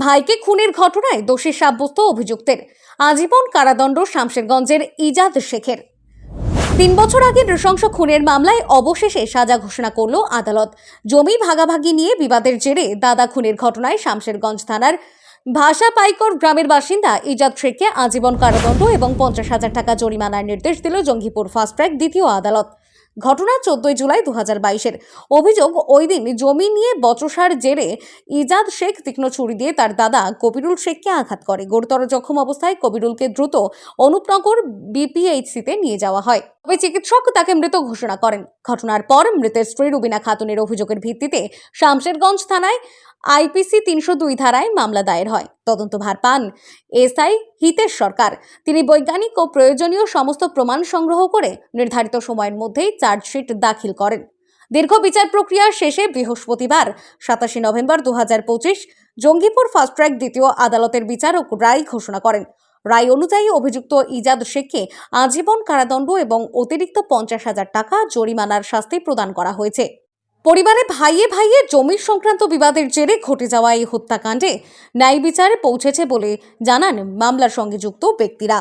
ভাইকে খুনের ঘটনায় দোষী সাব্যস্ত অভিযুক্তের। আজীবন কারাদণ্ড শামশেরগঞ্জের ইজাদ শেখের। তিন বছর আগে নৃশংস খুনের মামলায় অবশেষে সাজা ঘোষণা করল আদালত। জমি ভাগাভাগি নিয়ে বিবাদের জেরে দাদা খুনের ঘটনায় শামশেরগঞ্জ থানার ভাষা পাইকর গ্রামের বাসিন্দা ইজাদ শেখকে আজীবন কারাদণ্ড এবং পঞ্চাশ হাজার টাকা জরিমানার নির্দেশ দিল জঙ্গিপুর ফাস্ট ট্র্যাক, দ্বিতীয় আদালত। ঘটনা চোদ্দই জুলাই দু হাজার বাইশের। অভিযোগ, ওই দিন জমি নিয়ে বচসার জেরে ইজাদ শেখ তীক্ষ্ণ ছুরি দিয়ে তার দাদা কবিরুল শেখকে আঘাত করে। গুরুতর জখম অবস্থায় কবিরুলকে দ্রুত অনুপনগর বিপিএইচসিতে নিয়ে যাওয়া হয়। তবে চিকিৎসক তাকে মৃত ঘোষণা করেন। ঘটনার পর মৃতের স্ত্রী রুবিনা খাতুনের অভিযোগের ভিত্তিতে শামশেরগঞ্জ থানায় আইপিসি তিনশো দুই ধারায় মামলা দায়ের হয়। তদন্তভার পান এসআই হিতেশ সরকার। তিনি বৈজ্ঞানিক ও প্রয়োজনীয় সমস্ত প্রমাণ সংগ্রহ করে নির্ধারিত সময়ের মধ্যেই চার্জশিট দাখিল করেন। দীর্ঘ বিচার প্রক্রিয়া শেষে বৃহস্পতিবার সাতাশে নভেম্বর দু হাজার পঁচিশ জঙ্গিপুর ফাস্ট ট্র্যাক দ্বিতীয় আদালতের বিচারক রায় ঘোষণা করেন। রায় অনুযায়ী অভিযুক্ত ইজাদ শেখকে আজীবন কারাদণ্ড এবং অতিরিক্ত পঞ্চাশ হাজার টাকা জরিমানার শাস্তি প্রদান করা হয়েছে। পরিবারে ভাইয়ে ভাইয়ে জমির সংক্রান্ত বিবাদের জেরে ঘটে যাওয়া এই হত্যাকাণ্ডে ন্যায় বিচারে পৌঁছেছে বলে জানান মামলার সঙ্গে যুক্ত ব্যক্তিরা।